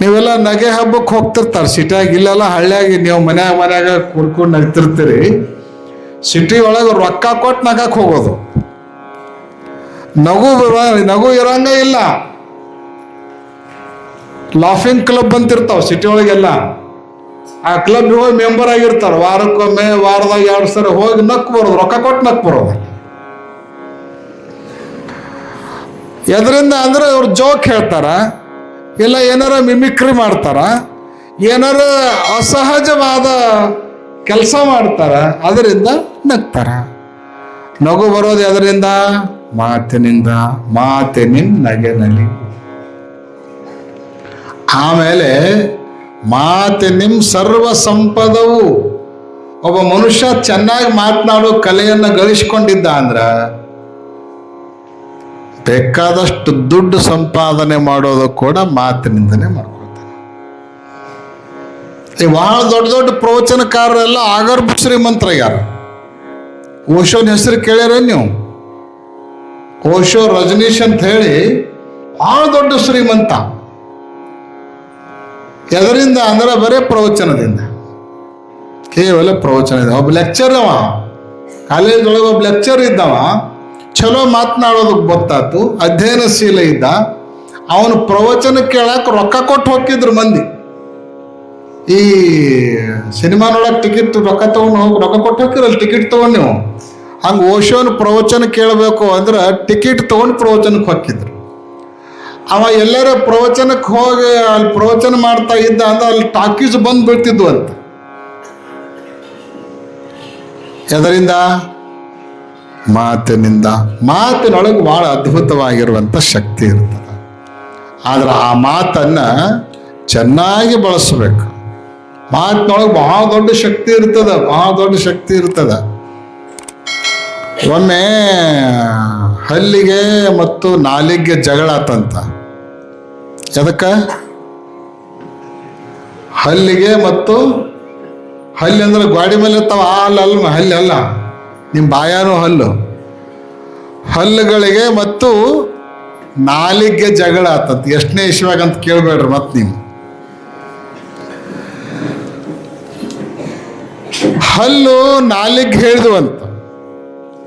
ನೀವೆಲ್ಲ ನಗೆ ಹಬ್ಬಕ್ಕೆ ಹೋಗ್ತಿರ್ತಾರೆ. ಸಿಟಿಯಾಗ ಇಲ್ಲೆಲ್ಲ ಹಳ್ಳಿಯಾಗಿ ನೀವು ಮನ್ಯಾಗ ಮನ್ಯಾಗ ಕುಡ್ಕೊಂಡು ನಗ್ತಿರ್ತೀರಿ. ಸಿಟಿ ಒಳಗೆ ರೊಕ್ಕ ಕೊಟ್ಟು ನಗಕ್ಕೆ ಹೋಗೋದು. ನಗು ನಗು ಇರಂಗ ಇಲ್ಲ. ಲಾಫಿಂಗ್ ಕ್ಲಬ್ ಅಂತಿರ್ತಾವ ಸಿಟಿ ಒಳಗೆಲ್ಲ. ಆ ಕ್ಲಬ್ ಹೋಗಿ ಮೆಂಬರ್ ಆಗಿರ್ತಾರ. ವಾರಕ್ಕೊಮ್ಮೆ, ವಾರದಾಗ ಎರಡು ಸರಿ ಹೋಗಿ ನಕ್ ಬರೋದು, ರೊಕ್ಕ ಕೊಟ್ಟು ನಕ್ ಬರೋದು. ಎದರಿಂದ ಅಂದ್ರೆ ಅವ್ರು ಜೋಕ್ ಹೇಳ್ತಾರ. ಇಲ್ಲ, ಏನಾರ ಮಿಮಿಕ್ರಿ ಮಾಡ್ತಾರ? ಏನಾರ ಅಸಹಜವಾದ ಕೆಲಸ ಮಾಡ್ತಾರ? ಅದರಿಂದ ನಗ್ತಾರ? ನಗು ಬರೋದು ಅದರಿಂದ ಮಾತಿನಿಂದ ಮಾತಿನಿಂದ ನಗೆನಲ್ಲಿ. ಆಮೇಲೆ ಮಾತಿನಿಂ ಸರ್ವ ಸಂಪದವು. ಒಬ್ಬ ಮನುಷ್ಯ ಚೆನ್ನಾಗಿ ಮಾತನಾಡೋ ಕಲೆಯನ್ನು ಗಳಿಸ್ಕೊಂಡಿದ್ದ ಅಂದ್ರ ಬೇಕಾದಷ್ಟು ದುಡ್ಡು ಸಂಪಾದನೆ ಮಾಡೋದು ಕೂಡ ಮಾತಿನಿಂದನೇ ಮಾಡ್ಕೊಳ್ತಾನೆ. ಈ ಬಹಳ ದೊಡ್ಡ ದೊಡ್ಡ ಪ್ರವಚನಕಾರರೆಲ್ಲ ಆಗರ್ಭ ಶ್ರೀಮಂತರಾಗ್ಯಾರ ಓಶೋನ ಹೆಸರು ಕೇಳ್ಯಾರ ನೀವು? ಓಶೋ ರಜನೀಶ್ ಅಂತ ಹೇಳಿ ಬಹಳ ದೊಡ್ಡ ಶ್ರೀಮಂತ. ಎದರಿಂದ ಅಂದ್ರೆ ಬರೇ ಪ್ರವಚನದಿಂದ. ಕೇವಲ ಪ್ರವಚನದಿಂದ ಒಬ್ಬ ಲೆಕ್ಚರ್ ಅವ. ಕಾಲೇಜ್ ಒಳಗೆ ಒಬ್ಬ ಲೆಕ್ಚರ್ ಇದ್ದವ. ಚಲೋ ಮಾತನಾಡೋದಕ್ಕೆ ಗೊತ್ತಾತು ಅಧ್ಯಯನಶೀಲ ಇದ್ದ. ಅವನು ಪ್ರವಚನ ಕೇಳಕ್ ರೊಕ್ಕ ಕೊಟ್ಟು ಹೋಗಿದ್ರು ಮಂದಿ. ಈ ಸಿನಿಮಾ ನೋಡಕ್ ಟಿಕೆಟ್ ರೊಕ್ಕ ತಗೊಂಡು ಹೋಗಿ, ರೊಕ್ಕ ಕೊಟ್ಟು ಹೋಗಿರಲ್ಲ ಟಿಕೆಟ್ ತಗೊಂಡು ನೀವು. ಹಂಗೆ ಓಶೋನ್ ಪ್ರವಚನ ಕೇಳಬೇಕು ಅಂದ್ರೆ ಟಿಕೆಟ್ ತಗೊಂಡು ಪ್ರವಚನಕ್ಕೆ ಹೋಗಿದ್ರು ಅವ ಎಲ್ಲರ ಪ್ರವಚನಕ್ಕೆ ಹೋಗಿ ಅಲ್ಲಿ ಪ್ರವಚನ ಮಾಡ್ತಾ ಇದ್ದ ಅಂದ್ರೆ ಅಲ್ಲಿ ಟಾಕೀಸ್ ಬಂದು ಬಿಡ್ತಿದ್ವು ಅಂತ. ಎದರಿಂದ? ಮಾತಿನಿಂದ, ಮಾತಿನೊಳಗೆ ಬಹಳ ಅದ್ಭುತವಾಗಿರುವಂಥ ಶಕ್ತಿ ಇರ್ತದೆ. ಆದ್ರೆ ಆ ಮಾತನ್ನ ಚೆನ್ನಾಗಿ ಬಳಸಬೇಕು. ಮಾತಿನೊಳಗೆ ಬಹಳ ದೊಡ್ಡ ಶಕ್ತಿ ಇರ್ತದೆ, ಬಹಳ ದೊಡ್ಡ ಶಕ್ತಿ ಇರ್ತದೆ. ಒಮ್ಮೆ ಹಲ್ಲಿಗೆ ಮತ್ತು ನಾಲಿಗೆ ಜಗಳ ಆತಂತ. ಎದಕ್ಕ? ಹಲ್ಲಿಗೆ ಮತ್ತು ಹಲ್ಲಿ ಅಂದ್ರೆ ಗಾಡಿ ಮೇಲೆ ಇರ್ತಾವ ಆ ಅಲ್ಲ ಹಲ್ಲಿ ಅಲ್ಲ. ನಿಮ್ಮ ಬಾಯಾನು ಹಲ್ಲು. ಹಲ್ಲುಗಳಿಗೆ ಮತ್ತು ನಾಲಿಗೆ ಜಗಳ ಆತಂತ ಎಷ್ಟನೇ ಇಶ್ವಾಗ ಅಂತ ಕೇಳಬೇಡ್ರಿ ಮತ್ತೆ ನೀವು. ಹಲ್ಲು ನಾಲಿಗೆ ಹೇಳಿದ್ವು ಅಂತ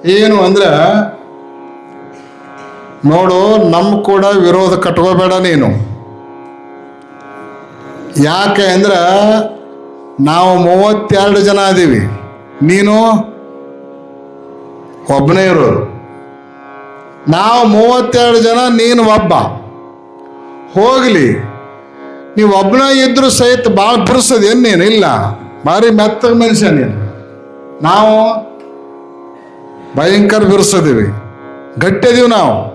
ಏನು ಅಂದ್ರೆ, ನೋಡು ನಮ್ಮ ಕೂಡ ವಿರೋಧ ಕಟ್ಕೋಬೇಡ ನೀನು. ಯಾಕೆ ಅಂದ್ರೆ, ನಾವು ಮೂವತ್ತೆರಡು ಜನ ಅದೀವಿ ನೀನು ಒಬ್ಬನೇ ಇರೋರು. ನಾವು ಮೂವತ್ತೆರಡು ಜನ, ನೀನು ಒಬ್ಬ. ಹೋಗ್ಲಿ. ನೀವು ಒಬ್ಬನೇ ಇದ್ರು ಸಹಿತ ಭಾಳ ಬಿಡಿಸೋದೇನು ನೀನು? ಇಲ್ಲ. ಭಾರಿ ಮೆತ್ತಗ ಮನುಷ್ಯ ನೀನು. ನಾವು ಭಯಂಕರ ಬಿರ್ಸದೀವಿ. ಗಟ್ಟಿದೀವಿ ನಾವು.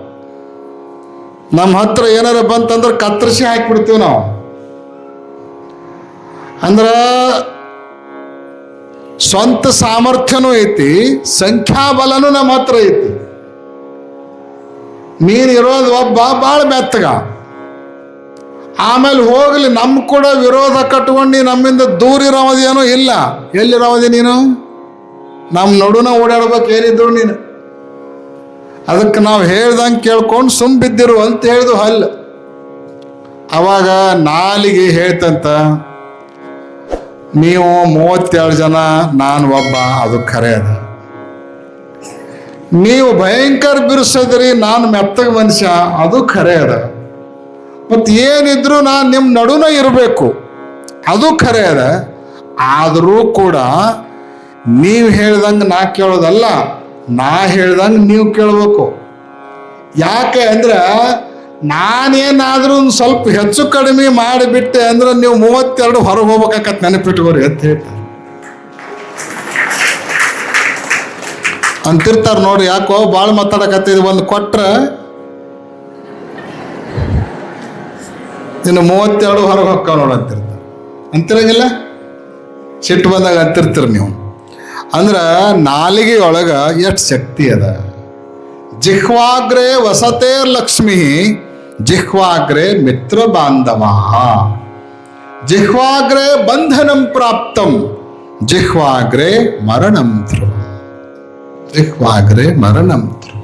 ನಮ್ಮ ಹತ್ರ ಏನಾರ ಬಂತಂದ್ರೆ ಕತ್ತರಿಸಿ ಹಾಕಿಬಿಡ್ತೀವಿ ನಾವು. ಅಂದ್ರ ಸ್ವಂತ ಸಾಮರ್ಥ್ಯನೂ ಐತಿ, ಸಂಖ್ಯಾಬಲನೂ ನಮ್ಮ ಹತ್ರ ಐತಿ. ನೀನು ಇರೋದು ಒಬ್ಬ ಭಾಳ ಮೆತ್ತಗ. ಆಮೇಲೆ ಹೋಗ್ಲಿ ನಮ್ಮ ಕೂಡ ವಿರೋಧ ಕಟ್ಕೊಂಡು ನಮ್ಮಿಂದ ದೂರ ಇರೋದೇನೋ ಇಲ್ಲ. ಎಲ್ಲಿರೋದಿ ನೀನು? ನಮ್ಮ ನಡುನ ಓಡಾಡ್ಬೇಕು, ಏನಿದ್ರು ನೀನು. ಅದಕ್ಕೆ ನಾವು ಹೇಳ್ದಂಗೆ ಕೇಳ್ಕೊಂಡು ಸುಮ್ ಬಿದ್ದಿರು ಅಂತ ಹೇಳ್ದು ಹಲ್ಲು. ಅವಾಗ ನಾಲಿಗೆ ಹೇಳ್ತಂತ ನೀವು ಮೂವತ್ತೆರಡು ಜನ, ನಾನು ಒಬ್ಬ, ಅದು ಖರೆ ಅದು. ನೀವು ಭಯಂಕರ ಬಿರುಸಿದ್ರಿ, ನಾನು ಮೆತ್ತಗ ಮನುಷ್ಯ, ಅದು ಖರೆ ಅದ. ಮತ್ತು ಏನಿದ್ರು ನಾನು ನಿಮ್ಮ ನಡುನ ಇರಬೇಕು, ಅದು ಖರೆ ಅದ. ಆದರೂ ಕೂಡ ನೀವು ಹೇಳ್ದಂಗೆ ನಾ ಕೇಳೋದಲ್ಲ, ನಾ ಹೇಳ್ದಂಗೆ ನೀವು ಕೇಳಬೇಕು. ಯಾಕೆ ಅಂದ್ರೆ ನಾನೇನಾದ್ರೂ ಒಂದು ಸ್ವಲ್ಪ ಹೆಚ್ಚು ಕಡಿಮೆ ಮಾಡಿಬಿಟ್ಟೆ ಅಂದ್ರೆ ನೀವು ಮೂವತ್ತೆರಡು ಹೊರಗೆ ಹೋಗ್ಬೇಕಾಕತ್ ನೆನಪಿಟ್ಕೋರಿ ಅಂತ ಹೇಳ್ತಾರೆ. ಅಂತಿರ್ತಾರೆ ನೋಡಿ ಯಾಕೋ ಭಾಳ ಮಾತಾಡಕತ್ತಿದ್ ಒಂದು ಕೊಟ್ರೆ ಇನ್ನು ಮೂವತ್ತೆರಡು ಹೊರಗೆ ಹೊಕ್ಕ ನೋಡಿ ಅಂತಿರ್ತಾರೆ. ಅಂತಿರಂಗಿಲ್ಲ? ಸಿಟ್ಟು ಬಂದಾಗ ಅಂತಿರ್ತೀರಿ ನೀವು. ಅಂದ್ರೆ ನಾಲಿಗೆ ಒಳಗೆ ಎಷ್ಟು ಶಕ್ತಿ ಅದ? ಜಿಹ್ವಾಗ್ರೆ ವಸತೇರ್ ಲಕ್ಷ್ಮಿ ಜಿಹ್ವಾಗ್ರೆ ಮಿತ್ರ ಬಾಂಧವ ಜಿಹ್ವಾಗ್ರೆ ಬಂಧನಂ ಪ್ರಾಪ್ತಂ. ಜಿಹ್ವಾಗ್ರೆ ಮರಣಂ ಧ್ರುವ. ಜಿಹ್ವಾಗ್ರೆ ಮರಣಂ ಧ್ರುವ.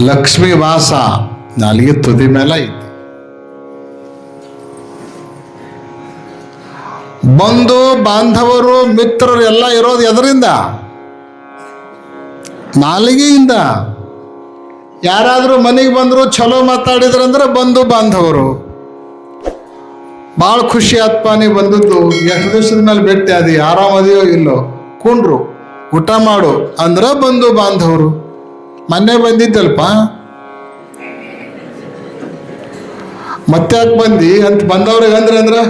ಲಕ್ಷ್ಮೀ ವಾಸ ನಾಲಿಗೆ ತುದಿ ಮೇಲೆ ಐತಿ ಬಂಧು ಬಾಂಧವರು ಮಿತ್ರರು ಎಲ್ಲ ಇರೋದು ಎದರಿಂದ? ನಾಲಿಗೆಯಿಂದ. ಯಾರಾದರೂ ಮನೆಗೆ ಬಂದರು ಚಲೋ ಮಾತಾಡಿದ್ರಂದ್ರೆ ಬಂಧು ಬಾಂಧವರು. ಭಾಳ ಖುಷಿ ಆತ್ಪ ನೀವು ಬಂದದ್ದು. ಎಷ್ಟು ದಿವಸದ ಮೇಲೆ ಭೇಟಿ ಅದು ಆರಾಮದಿಯೋ ಇಲ್ಲೋ? ಕುಂಡ್ರು, ಊಟ ಮಾಡು ಅಂದ್ರೆ ಬಂಧು ಬಾಂಧವರು. ಮೊನ್ನೆ ಬಂದಿದ್ದಲ್ಪ? ಮತ್ತೆ ಯಾಕೆ ಬಂದಿ? ಅಂತ ಬಂದವ್ರಿಗೆ ಅಂದ್ರೆ ಅಂದ್ರೆ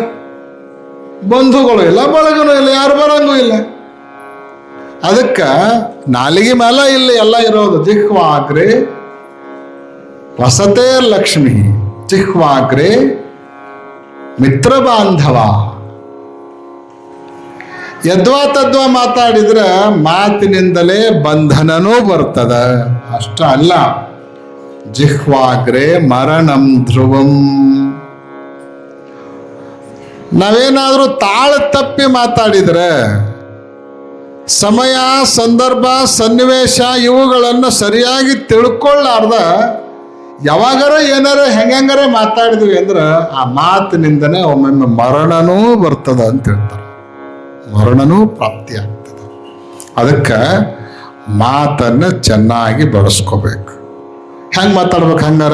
ಬಂಧುಗಳು ಇಲ್ಲ, ಬಳಗನು ಇಲ್ಲ, ಯಾರು ಬರಂಗೂ ಇಲ್ಲ. ಅದಕ್ಕೆ ನಾಲಿಗೆ ಮೇಲೆ ಇಲ್ಲಿ ಎಲ್ಲ ಇರೋದು ಜಿಹ್ವಾಗ್ರೆ ವಸತೆ ಲಕ್ಷ್ಮಿ ಚಿಹ್ವಾಗ್ರೆ ಮಿತ್ರ ಬಾಂಧವ ಯದ್ವಾ ತದ್ವಾ ಮಾತಾಡಿದ್ರೆ ಮಾತಿನಿಂದಲೇ ಬಂಧನನೂ ಬರ್ತದ. ಅಷ್ಟ ಅಲ್ಲ, ಜಿಹ್ವಾಗ್ರೆ ಮರಣಂ ಧ್ರುವಂ. ನಾವೇನಾದ್ರೂ ತಾಳ ತಪ್ಪಿ ಮಾತಾಡಿದ್ರೆ ಸಮಯ, ಸಂದರ್ಭ, ಸನ್ನಿವೇಶ ಇವುಗಳನ್ನು ಸರಿಯಾಗಿ ತಿಳ್ಕೊಳ್ಳಾರ್ದ ಯಾವಾಗಾರ ಏನಾರ ಹೆಂಗಾರ ಮಾತಾಡಿದ್ವಿ ಅಂದ್ರೆ ಆ ಮಾತಿನಿಂದನೇ ಒಮ್ಮೊಮ್ಮೆ ಮರಣನೂ ಬರ್ತದ ಅಂತ ಹೇಳ್ತಾರೆ. ಮರಣನೂ ಪ್ರಾಪ್ತಿ ಆಗ್ತದೆ. ಅದಕ್ಕೆ ಮಾತನ್ನು ಚೆನ್ನಾಗಿ ಬಳಸ್ಕೋಬೇಕು. ಹೆಂಗೆ ಮಾತಾಡ್ಬೇಕು ಹಂಗಾರ?